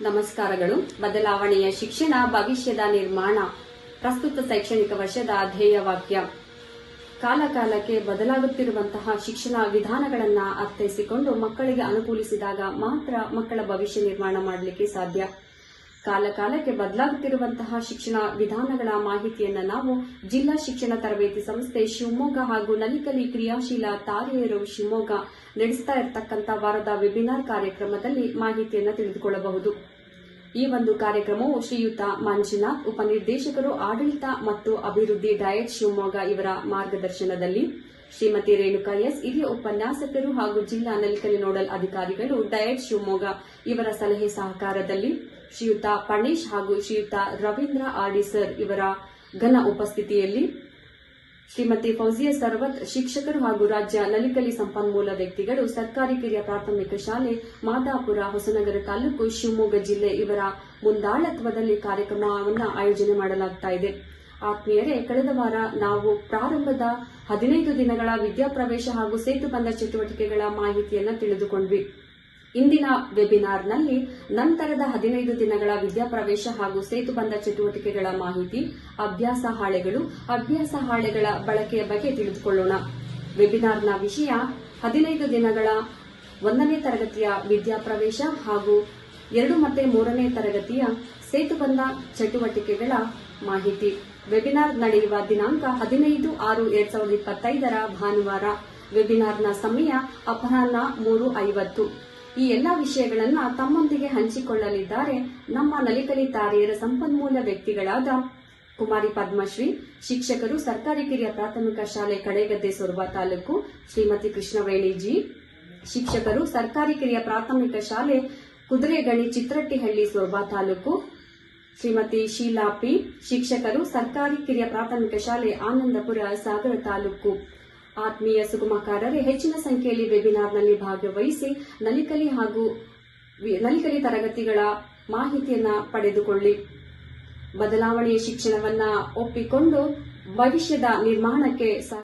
ನಮಸ್ಕಾರಗಳು. ಬದಲಾವಣೆಯ ಶಿಕ್ಷಣ, ಭವಿಷ್ಯದ ನಿರ್ಮಾಣ, ಪ್ರಸ್ತುತ ಶೈಕ್ಷಣಿಕ ವರ್ಷದ ಧ್ಯೇಯ ವಾಕ್ಯ. ಕಾಲಕಾಲಕ್ಕೆ ಬದಲಾಗುತ್ತಿರುವಂತಹ ಶಿಕ್ಷಣ ವಿಧಾನಗಳನ್ನ ಅರ್ಥೈಸಿಕೊಂಡು ಮಕ್ಕಳಿಗೆ ಅನುಕೂಲಿಸಿದಾಗ ಮಾತ್ರ ಮಕ್ಕಳ ಭವಿಷ್ಯ ನಿರ್ಮಾಣ ಮಾಡಲಿಕ್ಕೆ ಸಾಧ್ಯ. ಕಾಲಕಾಲಕ್ಕೆ ಬದಲಾಗುತ್ತಿರುವಂತಹ ಶಿಕ್ಷಣ ವಿಧಾನಗಳ ಮಾಹಿತಿಯನ್ನು ನಾವು ಜಿಲ್ಲಾ ಶಿಕ್ಷಣ ತರಬೇತಿ ಸಂಸ್ಥೆ ಶಿವಮೊಗ್ಗ ಹಾಗೂ ನಲಿಕಲಿ ಕ್ರಿಯಾಶೀಲ ತಾರೆಯರು ಶಿವಮೊಗ್ಗ ನಡೆಸ್ತಾ ಇರತಕ್ಕಂತಹ ವಾರದ ವೆಬಿನಾರ್ ಕಾರ್ಯಕ್ರಮದಲ್ಲಿ ಮಾಹಿತಿಯನ್ನು ತಿಳಿದುಕೊಳ್ಳಬಹುದು. ಈ ಒಂದು ಕಾರ್ಯಕ್ರಮವು ಶ್ರೀಯುತ ಮಂಜುನಾಥ್, ಉಪನಿರ್ದೇಶಕರು ಆಡಳಿತ ಮತ್ತು ಅಭಿವೃದ್ಧಿ ಡಯಟ್ ಶಿವಮೊಗ್ಗ ಇವರ ಮಾರ್ಗದರ್ಶನದಲ್ಲಿ ಶ್ರೀಮತಿ ರೇಣುಕಾ ಎಸ್, ಹಿರಿಯ ಉಪನ್ಯಾಸಕರು ಹಾಗೂ ಜಿಲ್ಲಾ ನಲಿಕಲಿ ನೋಡಲ್ ಅಧಿಕಾರಿಗಳು ಡಯಟ್ ಶಿವಮೊಗ್ಗ. ಇವರ ಸಲಹೆ ಸಹಕಾರದಲ್ಲಿ ಶ್ರೀಯುತ ಪಣೇಶ್ ಹಾಗೂ ಶ್ರೀಯುತ ರವೀಂದ್ರ ಆಡಿಸರ್ ಇವರ ಘನ ಉಪಸ್ಥಿತಿಯಲ್ಲಿ ಶ್ರೀಮತಿ ಫೌಜಿಯಾ ಸರ್ವತ್, ಶಿಕ್ಷಕರು ಹಾಗೂ ರಾಜ್ಯ ನಲಿಕಲಿ ಸಂಪನ್ಮೂಲ ವ್ಯಕ್ತಿಗಳು ಸರ್ಕಾರಿ ಕಿರಿಯ ಪ್ರಾಥಮಿಕ ಶಾಲೆ ಮಾದಾಪುರ ಹೊಸನಗರ ತಾಲೂಕು ಶಿವಮೊಗ್ಗ ಜಿಲ್ಲೆ ಇವರ ಮುಂದಾಳತ್ವದಲ್ಲಿ ಕಾರ್ಯಕ್ರಮವನ್ನು ಆಯೋಜನೆ ಮಾಡಲಾಗ್ತಾ ಇದೆ. ಆತ್ಮೀಯರೇ ಕಳೆದ ವಾರ ನಾವು ಪ್ರಾರಂಭದ ಹದಿನೈದು ದಿನಗಳ ವಿದ್ಯಾಪ್ರವೇಶ ಹಾಗೂ ಸೇತುಬಂಧ ಚಟುವಟಿಕೆಗಳ ಮಾಹಿತಿಯನ್ನು ತಿಳಿದುಕೊಂಡ್ವಿ. ಇಂದಿನ ವೆಬಿನಾರ್ನಲ್ಲಿ ನಂತರದ ಹದಿನೈದು ದಿನಗಳ ವಿದ್ಯಾಪ್ರವೇಶ ಹಾಗೂ ಸೇತುಬಂಧ ಚಟುವಟಿಕೆಗಳ ಮಾಹಿತಿ, ಅಭ್ಯಾಸ ಹಾಳೆಗಳು, ಅಭ್ಯಾಸ ಹಾಳೆಗಳ ಬಳಕೆಯ ಬಗ್ಗೆ ತಿಳಿದುಕೊಳ್ಳೋಣ. ವೆಬಿನಾರ್ನ ವಿಷಯ ಹದಿನೈದು ದಿನಗಳ ಒಂದನೇ ತರಗತಿಯ ವಿದ್ಯಾಪ್ರವೇಶ ಹಾಗೂ ಎರಡು ಮತ್ತೆ ಮೂರನೇ ತರಗತಿಯ ಸೇತುಬಂಧ ಚಟುವಟಿಕೆಗಳ ಮಾಹಿತಿ. ವೆಬಿನಾರ್ ನಡೆಯುವ ದಿನಾಂಕ ಹದಿನೈದು ಆರು ಎರಡ್ ಸಾವಿರದ ಇಪ್ಪತ್ತೈದರ ಭಾನುವಾರ. ವೆಬಿನಾರ್ನ ಸಮಯ ಅಪರಾಹ್ನ ಮೂರು ಐವತ್ತು. ಈ ಎಲ್ಲಾ ವಿಷಯಗಳನ್ನು ತಮ್ಮೊಂದಿಗೆ ಹಂಚಿಕೊಳ್ಳಲಿದ್ದಾರೆ ನಮ್ಮ ನಲಿಕಲಿ ತಾರೆಯರ ಸಂಪನ್ಮೂಲ ವ್ಯಕ್ತಿಗಳಾದ ಕುಮಾರಿ ಪದ್ಮಶ್ರೀ, ಶಿಕ್ಷಕರು ಸರ್ಕಾರಿ ಕಿರಿಯ ಪ್ರಾಥಮಿಕ ಶಾಲೆ ಕಡೆಗದ್ದೆ ಸೊರಬ ತಾಲೂಕು ಶ್ರೀಮತಿ ಕೃಷ್ಣವೇಣಿ ಜಿ, ಶಿಕ್ಷಕರು ಸರ್ಕಾರಿ ಕಿರಿಯ ಪ್ರಾಥಮಿಕ ಶಾಲೆ ಕುದುರೆಗಣಿ ಚಿತ್ರಟ್ಟಿಹಳ್ಳಿ ಸೊರಬ ತಾಲೂಕು. ಶ್ರೀಮತಿ ಶೀಲಾ ಪಿ. ಶಿಕ್ಷಕರು ಸರ್ಕಾರಿ ಕಿರಿಯ ಪ್ರಾಥಮಿಕ ಶಾಲೆ ಆನಂದಪುರ ಸಾಗರ ತಾಲೂಕು. ಆತ್ಮೀಯ ಸುಗಮಕಾರರೇ, ಹೆಚ್ಚಿನ ಸಂಖ್ಯೆಯಲ್ಲಿ ವೆಬಿನಾರ್ನಲ್ಲಿ ಭಾಗವಹಿಸಿ ನಲಿಕಲಿ ಹಾಗೂ ನಲಿಕಲಿ ತರಗತಿಗಳ ಮಾಹಿತಿಯನ್ನು ಪಡೆದುಕೊಳ್ಳಿ. ಬದಲಾವಣೆಯ ಶಿಕ್ಷಣವನ್ನು ಒಪ್ಪಿಕೊಂಡು ಭವಿಷ್ಯದ ನಿರ್ಮಾಣಕ್ಕೆ